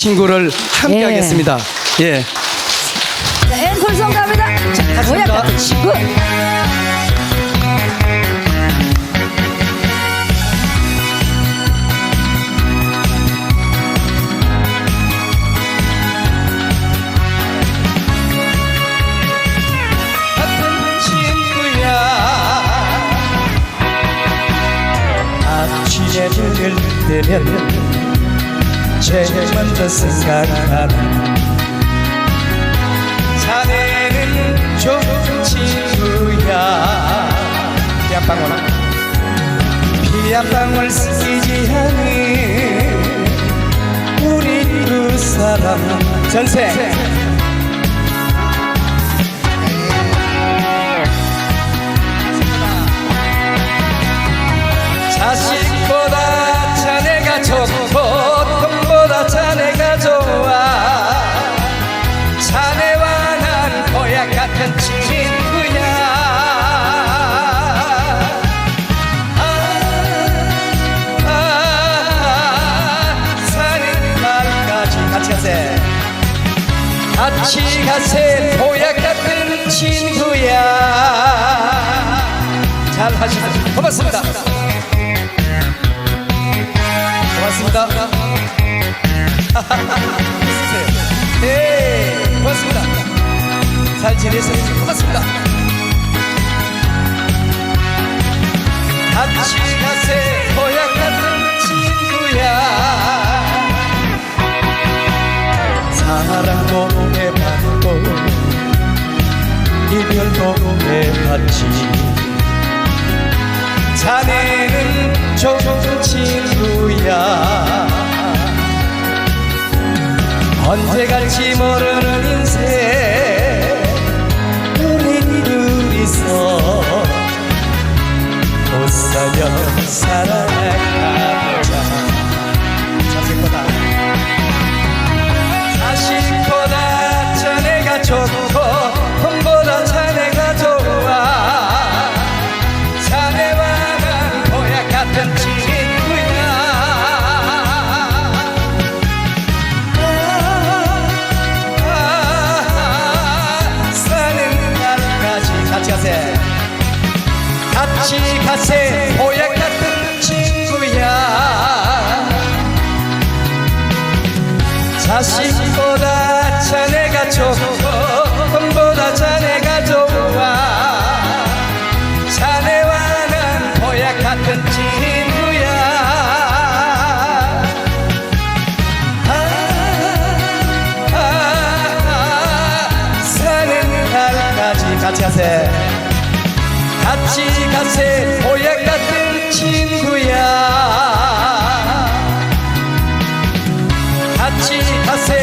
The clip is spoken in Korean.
친구를 함께 예. 하겠습니다. 예. 자, 갑니다. 자, 같이 모양 갑니다. 같은 친구. 같은 친구야 아침에 눈을 뜨면 제일 먼저 생각하는 자네는 좋은 친구야. 피한 방울 피한 방울 쓰지 않은 우리 두 사람. 전생 같이 가세 보약 같은 친구야 잘 하시고 고맙습니다 고맙습니다. 네, 고맙습니다. 잘 지내셨는지 고맙습니다. 같이 해봤지. 자네는 좋은 친구야 언제 갈지 모르는 인생 우리 둘이서 웃으며 살아 날까지 같이 가세 가세. 같이 가세. 보약 같은 친구야. 같이 가세.